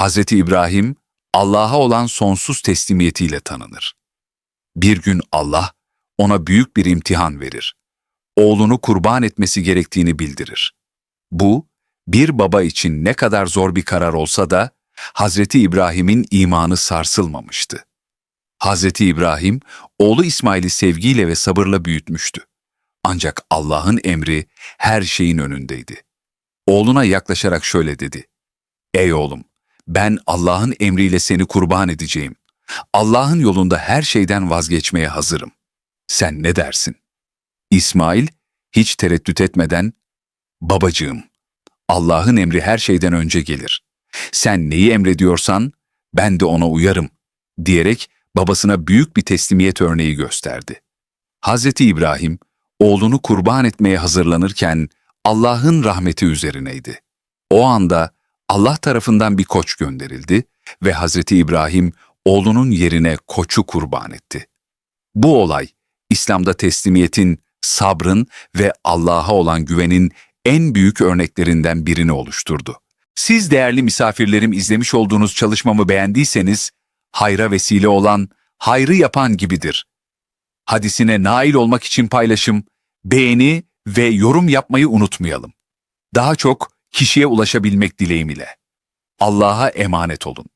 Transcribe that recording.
Hazreti İbrahim, Allah'a olan sonsuz teslimiyetiyle tanınır. Bir gün Allah ona büyük bir imtihan verir. Oğlunu kurban etmesi gerektiğini bildirir. Bu, bir baba için ne kadar zor bir karar olsa da Hazreti İbrahim'in imanı sarsılmamıştı. Hazreti İbrahim, oğlu İsmail'i sevgiyle ve sabırla büyütmüştü. Ancak Allah'ın emri her şeyin önündeydi. Oğluna yaklaşarak şöyle dedi. Ey oğlum, ben Allah'ın emriyle seni kurban edeceğim. Allah'ın yolunda her şeyden vazgeçmeye hazırım. Sen ne dersin? İsmail hiç tereddüt etmeden, babacığım, Allah'ın emri her şeyden önce gelir. Sen neyi emrediyorsan ben de ona uyarım diyerek babasına büyük bir teslimiyet örneği gösterdi. Hazreti İbrahim oğlunu kurban etmeye hazırlanırken Allah'ın rahmeti üzerineydi. O anda Allah tarafından bir koç gönderildi ve Hazreti İbrahim oğlunun yerine koçu kurban etti. Bu olay İslam'da teslimiyetin, sabrın ve Allah'a olan güvenin en büyük örneklerinden birini oluşturdu. Siz değerli misafirlerim izlemiş olduğunuz çalışmamı beğendiyseniz, hayra vesile olan, hayrı yapan gibidir. Hadisine nail olmak için paylaşım, beğeni ve yorum yapmayı unutmayalım. Daha çok kişiye ulaşabilmek dileğim ile. Allah'a emanet olun.